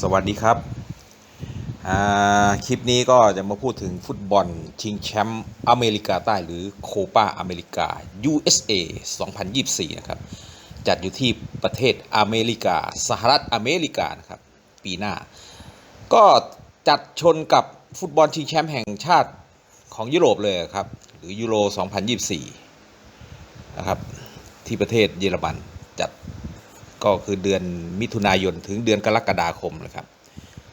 สวัสดีครับ คลิปนี้ก็จะมาพูดถึงฟุตบอลชิงแชมป์อเมริกาใต้หรือโคปาอเมริกา USA 2024 นะครับ จัดอยู่ที่ประเทศอเมริกา สหรัฐอเมริกานะครับ ปีหน้า ก็จัดชนกับฟุตบอลชิงแชมป์แห่งชาติของยุโรปเลยครับ หรือยูโร 2024 นะครับ ที่ประเทศเยอรมัน ก็คือเดือนมิถุนายนถึงเดือนกรกฎาคมนะครับ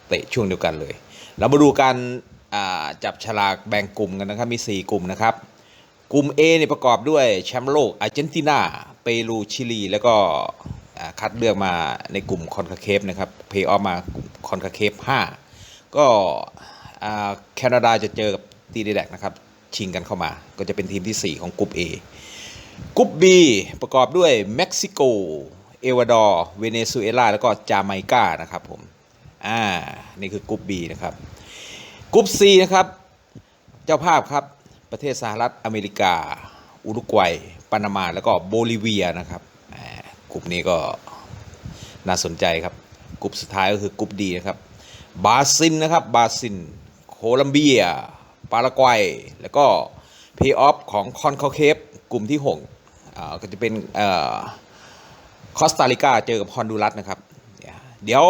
เตะช่วงเดียวกันเลย เรามาดูการจับฉลากแบ่งกลุ่มกันนะครับมี 4 กลุ่มนะครับกลุ่ม A เนี่ยประกอบด้วยแชมป์โลกอาร์เจนตินาเปรูชิลี แล้วก็คัดเลือกมาในกลุ่มคอนคาเคฟนะครับเพย์ออฟมากลุ่มคอนคาเคฟ5ก็แคนาดาจะเจอกับตีเดแดกนะครับชิงกันเข้ามา ก็จะเป็นทีมที่ 4 ของกลุ่ม A กรุ๊ป B ประกอบด้วยเม็กซิโก เอวาดอร์เวเนซุเอลาแล้วก็จาไมกานะครับผมอ่านี่คือกรุ๊ป B นะครับกรุ๊ป C นะครับ เจ้าภาพครับประเทศสหรัฐอเมริกา อุรุกวัยปานามาแล้วก็โบลิเวียนะครับกลุ่มนี้ก็น่าสนใจครับกลุ่มสุดท้ายก็คือกรุ๊ป D นะครับบราซิลนะครับบราซิลโคลัมเบีย ปารากวัย แล้วก็เพย์ออฟของคอนคาเคฟกลุ่มที่6อ่าก็จะเป็นอ่อ คอสตาริกาเจอกับฮอนดูรัสนะครับ เดี๋ยว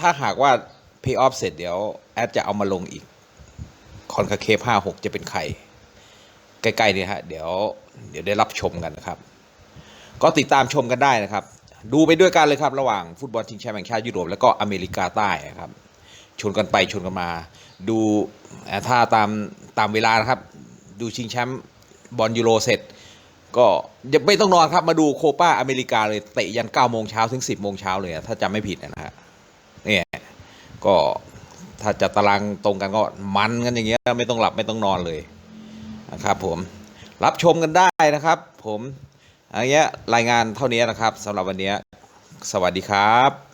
ถ้าหากว่าเพย์ออฟเสร็จเดี๋ยว แอดจะเอามาลงอีก คอนคาเคฟห้าหกจะเป็นใคร ใกล้ๆเนี่ยฮะ เดี๋ยวเดี๋ยวได้รับชมกันนะครับ ก็ติดตามชมกันได้นะครับ ดูไปด้วยกันเลยครับ ระหว่างฟุตบอลชิงแชมป์แห่งชาติยุโรป แล้วก็อเมริกาใต้นะครับ ชนกันไปชนกันมา ดูถ้าตามตามเวลานะครับ ดูชิงแชมป์บอลยูโรเสร็จ ก็อย่าไม่ต้องนอนครับมาดูโคปาอเมริกาเลยเตะยัน9โมงเช้าถึง 10โมงเช้าเลยถ้าจำไม่ผิดนะฮะเนี่ยก็ถ้าจะตารางตรงกันก็มันกันอย่างเงี้ยไม่ต้องหลับไม่ต้องนอนเลยนะครับผมรับชมกันได้นะครับ ผมอย่างเงี้ยรายงานเท่านี้นะครับสำหรับวันนี้ สวัสดีครับ